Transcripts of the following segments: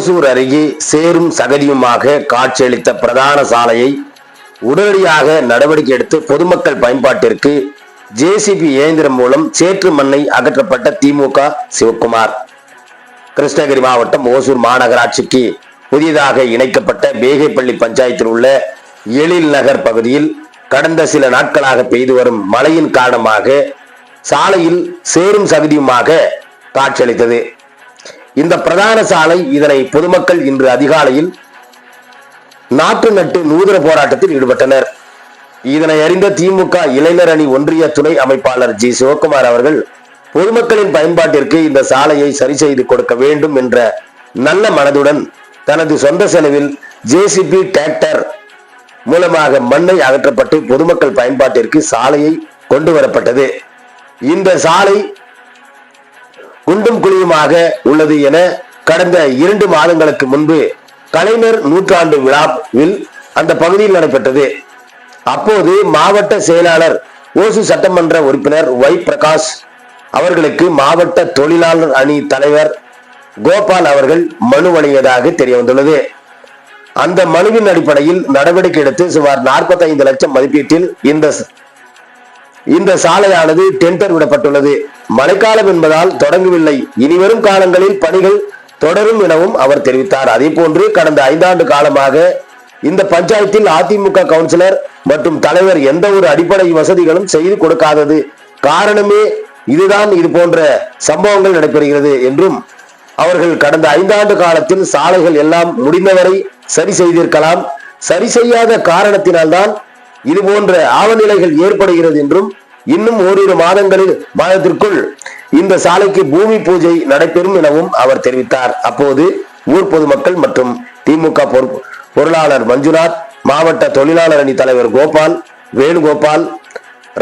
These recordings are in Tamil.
ஓசூர் அருகே சேரும் சகதியுமாக காட்சியளித்த பிரதான சாலையை உடனடியாக நடவடிக்கை எடுத்து பொதுமக்கள் பயன்பாட்டிற்கு ஜேசிபி இயந்திரம் மூலம் சேற்று மண்ணை அகற்றப்பட்ட திமுக சிவக்குமார். கிருஷ்ணகிரி மாவட்டம் ஓசூர் மாநகராட்சிக்கு புதிதாக இணைக்கப்பட்ட பேகைப்பள்ளி பஞ்சாயத்தில் உள்ள எழில் நகர் பகுதியில் கடந்த சில நாட்களாக பெய்து வரும் மழையின் காரணமாக சாலையில் சேரும் சகதியுமாக காட்சியளித்தது. இந்த பிரதான சாலை இதனை பொதுமக்கள் இன்று அதிகாலையில் நாட்டு நட்டு நூதன போராட்டத்தில் ஈடுபட்டனர். இதனை அறிந்த திமுக இளைஞர் அணி ஒன்றிய துணை அமைப்பாளர் ஜி. சிவகுமார் அவர்கள் பொதுமக்களின் பயன்பாட்டிற்கு இந்த சாலையை சரி செய்து கொடுக்க வேண்டும் என்ற நல்ல மனதுடன் தனது சொந்த செலவில் ஜேசிபி டிராக்டர் மூலமாக மண்ணை அகற்றப்பட்டு பொதுமக்கள் பயன்பாட்டிற்கு சாலையை கொண்டு வரப்பட்டது. இந்த சாலை குண்டும் குழியுமாக உள்ளது என கடந்த இரண்டு மாதங்களுக்கு முன்பு கலைஞர் நூற்றாண்டு விழாவில் அந்த பகுதியில் நடைபெற்றது. அப்போது மாவட்ட செயலாளர் ஓசு சட்டமன்ற உறுப்பினர் ஒய் பிரகாஷ் அவர்களுக்கு மாவட்ட தொழிலாளர் அணி தலைவர் கோபால் அவர்கள் மனு வழங்கியதாக தெரிய வந்துள்ளது அந்த மனுவின் அடிப்படையில் நடவடிக்கை எடுத்து சுமார் 45 லட்சம் மதிப்பீட்டில் இந்த இந்த சாலையானது டெண்டர் விடப்பட்டுள்ளது. மழைக்காலம் என்பதால் தொடங்கவில்லை. இனிவரும் காலங்களில் பணிகள் தொடரும் எனவும் அவர் தெரிவித்தார். அதே போன்று கடந்த ஐந்தாண்டு காலமாக இந்த பஞ்சாயத்தில் அதிமுக கவுன்சிலர் மற்றும் தலைவர் எந்த ஒரு அடிப்படை வசதிகளும் செய்து கொடுக்காதது. காரணமே இதுதான். இது போன்ற சம்பவங்கள் நடைபெறுகிறது என்றும் அவர்கள் கடந்த ஐந்தாண்டு காலத்தில் சாலைகள் எல்லாம் முடிந்தவரை சரி செய்திருக்கலாம். சரி செய்யாத காரணத்தினால்தான் இது போன்ற ஆவநிலைகள் ஏற்படுகிறது என்றும் இன்னும் ஓரிரு மாதங்களில் மாதத்திற்குள் இந்த சாலைக்கு பூமி பூஜை நடைபெறும் எனவும் அவர் தெரிவித்தார். அப்போது ஊர் பொதுமக்கள் மற்றும் திமுக பொருளாளர் மஞ்சுநாத் மாவட்ட தொழிலாளர் அணி தலைவர் கோபால் வேணுகோபால்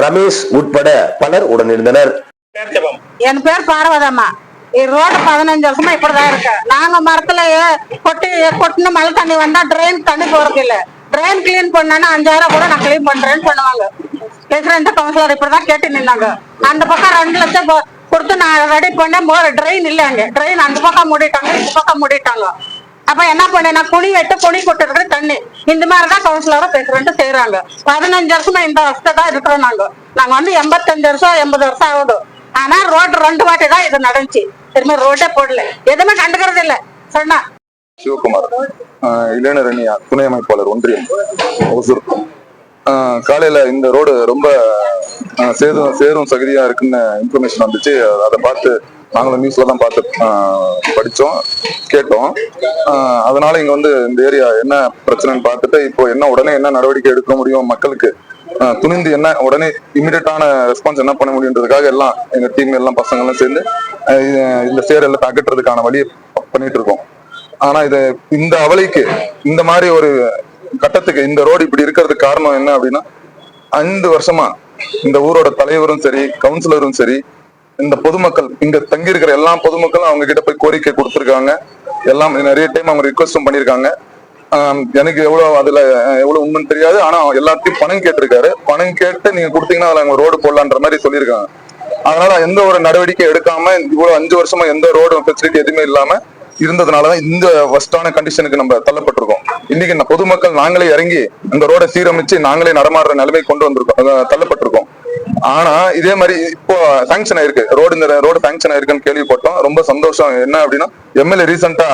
ரமேஷ் உட்பட பலர் உடனிருந்தனர். என் பேர் பார்வதம்மா. ரோடு பதினஞ்சு வருஷமா இப்படிதான் இருக்கு. நாங்க மரத்துல கொட்டி கொட்டின மழை தண்ணி வந்தா ட்ரெயின் தண்ணி போறது இல்லை. ட்ரெயின் கிளீன் பண்ணனா அஞ்சாயிரம் கூட நான் கிளீன் பண்றேன்னு பண்ணுவாங்க பேசுறேன் கவுன்சிலர் இப்படிதான் கேட்டு நின்னாங்க. அந்த பக்கம் ரெண்டு லட்சம் கொடுத்து நான் ரெடி பண்ணேன். ட்ரெயின் இல்ல அங்க. ட்ரெயின் அந்த பக்கம் மூடிட்டாங்க இந்த பக்கம் மூடிட்டாங்க. அப்ப என்ன பண்ணேன் நான் குழி வெட்டு குழி கொட்டுறது தண்ணி. இந்த மாதிரிதான் கவுன்சிலரா பிரசிடண்ட் செய்யறாங்க பதினஞ்சு வருஷமா இந்த வருஷத்தை இருக்கிறோம் நாங்க. நாங்க வந்து எண்பத்தஞ்சு வருஷம் எண்பது வருஷம் ஆகுது. ஆனா ரோடு ரெண்டு வாட்டி தான் இது நடந்துச்சு. திரும்ப ரோட்டே போடல. எதுவுமே கண்டுக்கிறது இல்லை சொன்னா சிவகுமார் இளைஞரணியா இளைஞர் அணி துணை அமைப்பாளர் ஒன்றியம் ஒசூர். காலையில இந்த ரோடு ரொம்ப சேரும் சேரும் சகதியா இருக்குன்னு இன்ஃபர்மேஷன் வந்துச்சு. அதை பார்த்து நாங்களும் நியூஸ்ல தான் பார்த்து படித்தோம் கேட்டோம். அதனால இங்க வந்து இந்த ஏரியா என்ன பிரச்சனைன்னு பார்த்துட்டு இப்போ என்ன உடனே என்ன நடவடிக்கை எடுக்க முடியும் மக்களுக்கு துணிந்து என்ன உடனே இமீடியட்டான ரெஸ்பான்ஸ் என்ன பண்ண முடியுன்றதுக்காக எல்லாம் எங்க டீம் எல்லாம் பசங்க எல்லாம் சேர்ந்து இந்த சேர் எல்லாம் அகற்றுறதுக்கான வழியை பண்ணிட்டு இருக்கோம். ஆனா இது இந்த அவலைக்கு இந்த மாதிரி ஒரு கட்டத்துக்கு இந்த ரோடு இப்படி இருக்கிறதுக்கு காரணம் என்ன அப்படின்னா ஐந்து வருஷமா இந்த ஊரோட தலைவரும் சரி கவுன்சிலரும் சரி இந்த பொதுமக்கள் இங்க தங்கி இருக்கிற எல்லா பொதுமக்களும் அவங்க கிட்ட போய் கோரிக்கை கொடுத்துருக்காங்க. எல்லாம் நிறைய டைம் அவங்க ரிக்வஸ்டும் பண்ணியிருக்காங்க. எனக்கு எவ்வளவு அதுல எவ்வளவு உண்மைன்னு தெரியாது. ஆனா எல்லாத்தையும் பணம் கேட்டிருக்காரு. பணம் கேட்டு நீங்க கொடுத்தீங்கன்னா அதுல அவங்க ரோடு போடலான்ற மாதிரி சொல்லியிருக்காங்க. அதனால எந்த ஒரு நடவடிக்கை எடுக்காம இவ்வளவு அஞ்சு வருஷமா எந்த ரோடு ஃபெசிலிட்டி எதுவுமே இல்லாம இருந்ததுனாலதான் இந்த வஸ்டான கண்டிஷனுக்கு நம்ம தள்ளப்பட்டிருக்கோம். இன்னைக்கு இந்த பொதுமக்கள் நாங்களே இறங்கி அந்த ரோடை சீரமைச்சு நாங்களே நடமாடுற நிலைமை கொண்டு வந்திருக்கோம். தள்ளப்பட்டிருக்கோம். ஆனா இதே மாதிரி இப்போ சாங்ஷன் ஆயிருக்கு. ரோடு இந்த ரோடு சாங்ஷன் ஆயிருக்குன்னு கேள்விப்பட்டோம். ரொம்ப சந்தோஷம். என்ன அப்படின்னா எம்எல்ஏ ரீசெண்டா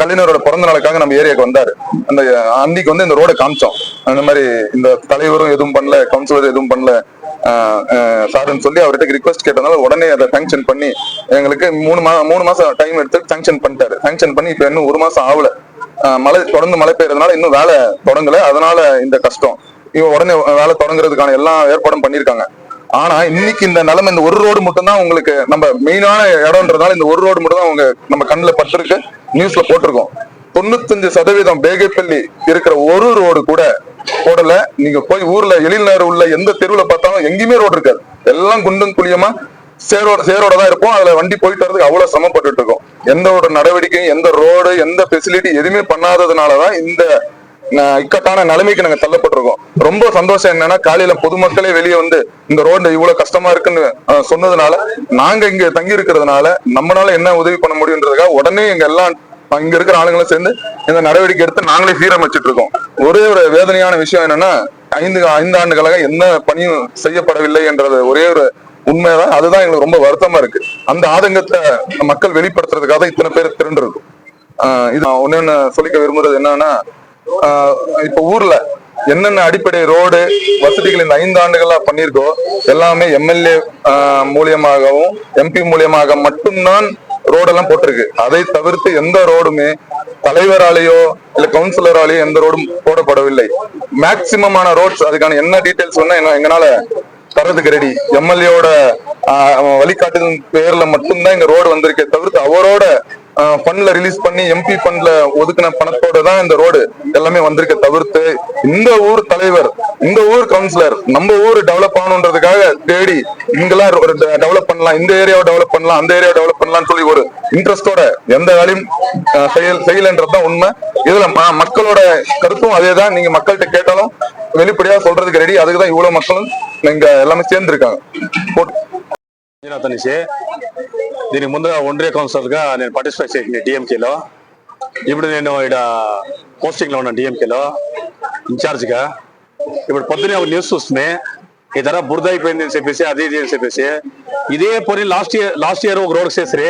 கலைஞரோட பிறந்த நாளுக்காக நம்ம ஏரியாக்கு வந்தாரு. அந்த அன்னைக்கு வந்து இந்த ரோடை காமிச்சோம். அந்த மாதிரி இந்த தலைவரும் எதுவும் பண்ணல கவுன்சிலர் எதுவும் பண்ணல சாருன்னு சொல்லி அவர்கிட்ட ரிக்வஸ்ட் கேட்டதுனால உடனே அதை சாங்ஷன் பண்ணி எங்களுக்கு மூணு மா மூணு மாசம் டைம் எடுத்து சாங்ஷன் பண்ணிட்டாரு. சாங்ஷன் பண்ணி இப்ப இன்னும் ஒரு மாசம் ஆகல. மழை தொடர்ந்து மழை பெய்யறதுனால இன்னும் வேலை தொடங்கல. அதனால இந்த கஷ்டம். இவன் உடனே வேலை தொடங்குறதுக்கான எல்லா ஏற்பாடும் பண்ணிருக்காங்க ஆனா இன்னைக்கு இந்த நிலைமை இந்த ஒரு ரோடு மட்டும் தான் உங்களுக்கு நம்ம மெயினான இடம்ன்றதுனால இந்த ஒரு ரோடு மட்டும் தான் உங்க நம்ம கண்ணுல பட்டிருக்கு. நியூஸ்ல போட்டிருக்கோம். தொண்ணூத்தஞ்சு சதவீதம் பேகைப்பள்ளி இருக்கிற ஒரு ரோடு கூட போடல. நீங்க போய் ஊர்ல எழில்நகர் உள்ள எந்த தெருவுல பார்த்தாலும் எங்கேயுமே ரோடு இருக்காது. எல்லாம் குண்டும் குழியமா? சேரோட சேரோட தான் இருப்போம். அதுல வண்டி போயிட்டு வரதுக்கு அவ்வளவு சிரமப்பட்டுட்டு இருக்கோம். எந்த ஒரு நடவடிக்கையும் எந்த ரோடு எந்த ஃபெசிலிட்டி எதுவுமே பண்ணாததுனாலதான் இந்த இக்கட்டான நிலைமைக்கு நாங்க தள்ளப்பட்டிருக்கோம். ரொம்ப சந்தோஷம் என்னன்னா காலையில பொதுமக்களே வெளியே வந்து இந்த ரோடு இவ்வளவு கஷ்டமா இருக்குன்னு சொன்னதுனால நாங்க இங்க தங்கி இருக்கிறதுனால நம்மளால என்ன உதவி பண்ண முடியுன்றதுக்காக உடனே எங்க எல்லாம் இங்க இருக்கிற ஆளுங்களும் சேர்ந்து இந்த நடவடிக்கை எடுத்து நாங்களே சீரமைச்சிட்டு இருக்கோம் ஒரே ஒரு வேதனையான விஷயம் என்னன்னா ஐந்து ஐந்து ஆண்டுகளாக எந்த பணியும் செய்யப்படவில்லை என்றது ஒரே ஒரு உண்மைதான். அதுதான் எங்களுக்கு ரொம்ப வருத்தமா இருக்கு. அந்த ஆதங்கத்தை மக்கள் வெளிப்படுத்துறதுக்காக இத்தனை பேர் திரண்டு இருக்கும் ஆஹ் இது நான் சொல்லிக்க விரும்புறது என்னன்னா ஆஹ் இப்ப ஊர்ல என்னென்ன அடிப்படை ரோடு வசதிகள் இந்த ஐந்து ஆண்டுகளா பண்ணியிருக்கோ எல்லாமே எம்எல்ஏ மூலியமாகவும் எம்பி மூலியமாக மட்டும்தான் ரோடெல்லாம் போட்டிருக்கு. அதை தவிர்த்து எந்த ரோடுமே தலைவராலேயோ இல்ல கவுன்சிலராலேயோ எந்த ரோடும் போடப்படவில்லை. மேக்சிமமான ரோட்ஸ் அதுக்கான என்ன டீடைல்ஸ் வேணா என்ன எங்களால தரதுக்கு ரெடி எம்எல்ஏவோட வழிகாட்டுதல் பேர்ல மட்டும்தான் இங்க ரோடு வந்திருக்கே தவிர்த்து அவரோட ஃபண்ட்ல ரிலீஸ் பண்ணி எம்பி ஃபண்ட்ல ஒதுக்கின பணத்தோட தான் இந்த ரோடு எல்லாமே வந்திருக்க தவிர்த்து இந்த ஊர் தலைவர் இந்த ஊர் கவுன்சிலர் நம்ம ஊர் டெவலப் ஆகணுன்றதுக்காக தேடி இங்கெல்லாம் ஒரு டெவலப் பண்ணலாம் இந்த ஏரியாவை டெவலப் பண்ணலாம் அந்த ஏரியாவை டெவலப் பண்ணலாம்னு சொல்லி ஒரு இன்ட்ரெஸ்டோட எந்த வேலையும் செயல் செய்யலன்றதுதான் உண்மை. இதுல மக்களோட கருத்தும் அதே தான். நீங்க மக்கள்கிட்ட கேட்டாலும் வெளிப்படையா சொல்றதுக்கு ரெடி அதுக்கு இவ்வளவு மக்களும் இங்க எல்லாமே சேர்ந்துருக்காங்க. దీనికి ముందుగా ఒండ్రే కౌన్సిలర్గా నేను పార్టిసిపేట్ చేసింది డిఎంకేలో ఇప్పుడు నేను ఇక్కడ పోస్టింగ్లో ఉన్నాను డిఎంకేలో ఇన్ఛార్జ్గా. ఇప్పుడు పొద్దునే ఒక న్యూస్ చూస్తున్నాయి ఈ ధర బురద అయిపోయింది అని చెప్పేసి అది ఇది అని చెప్పేసి. ఇదే పని లాస్ట్ ఇయర్ లాస్ట్ ఇయర్ ఒక రోడ్ చేసి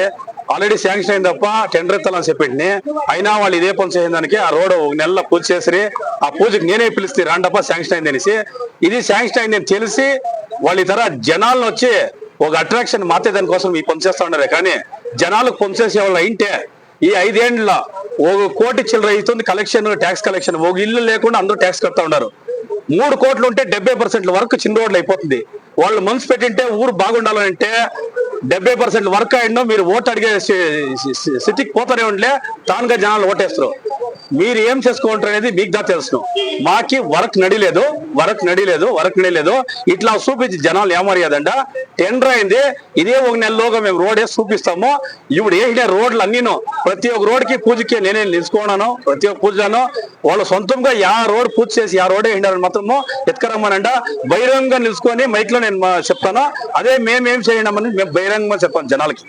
ఆల్రెడీ శాంక్షన్ అయింది తప్ప టెండర్ ఎత్తాలని చెప్పింది అయినా వాళ్ళు ఇదే పని చేసిన దానికి ఆ రోడ్ ఒక నెలలో పూజ చేసి ఆ పూజకి నేనే పిలిస్తే రాండప్ప శాంక్షన్ అయింది అనేసి. ఇది శాంక్షన్ అయింది అని తెలిసి వాళ్ళు ఈ ధర జనాలను వచ్చి ఒక అట్రాక్షన్ మాత్రమే దానికోసం ఈ పని చేస్తా కానీ జనాలకు పంచేసే వాళ్ళ వాళ్ళు అయింటే ఈ ఐదేండ్ల ఒక కోటి చిల్లర అవుతుంది కలెక్షన్ ట్యాక్స్ కలెక్షన్ ఒక ఇల్లు లేకుండా అందరూ ట్యాక్స్ కడతా ఉన్నారు. మూడు కోట్లు ఉంటే డెబ్బై పర్సెంట్ వరకు చిన్న రోడ్లు అయిపోతుంది. వాళ్ళు మనసు పెట్టింటే ఊరు బాగుండాలంటే డెబ్బై పర్సెంట్ వర్క్ అయిందో మీరు ఓటు అడిగే స్థితికి పోతానే ఉండలే తానుగా జనాలు ఓటేస్తారు. మీరు ఏం చేసుకుంటారు అనేది మీకు దా తెలుసు. మాకి వర్క్ నడిలేదు వర్క్ నడిలేదు వర్క్ నడిలేదు ఇట్లా చూపించి జనాలు ఏమర్యాదండ టెండర్ అయింది ఇదే ఒక నెలలోగా మేము రోడ్ వేసి చూపిస్తాము. ఇప్పుడు వేసిన రోడ్లు అన్నీను ప్రతి ఒక్క రోడ్కి పూజకి నేనే నిలుచుకున్నాను ప్రతి ఒక్క పూజలను. వాళ్ళు సొంతంగా యా రోడ్ పూజ చేసి ఆ రోడ్ వేసినారని మాత్రము ఎత్తుకరమ్మనంట. బహిరంగంగా నిలుచుకొని మైక్లో నేను మా- చెప్తాను. అదే మేము ఏం అని మేము బహిరంగంగా చెప్పాను జనాలకి.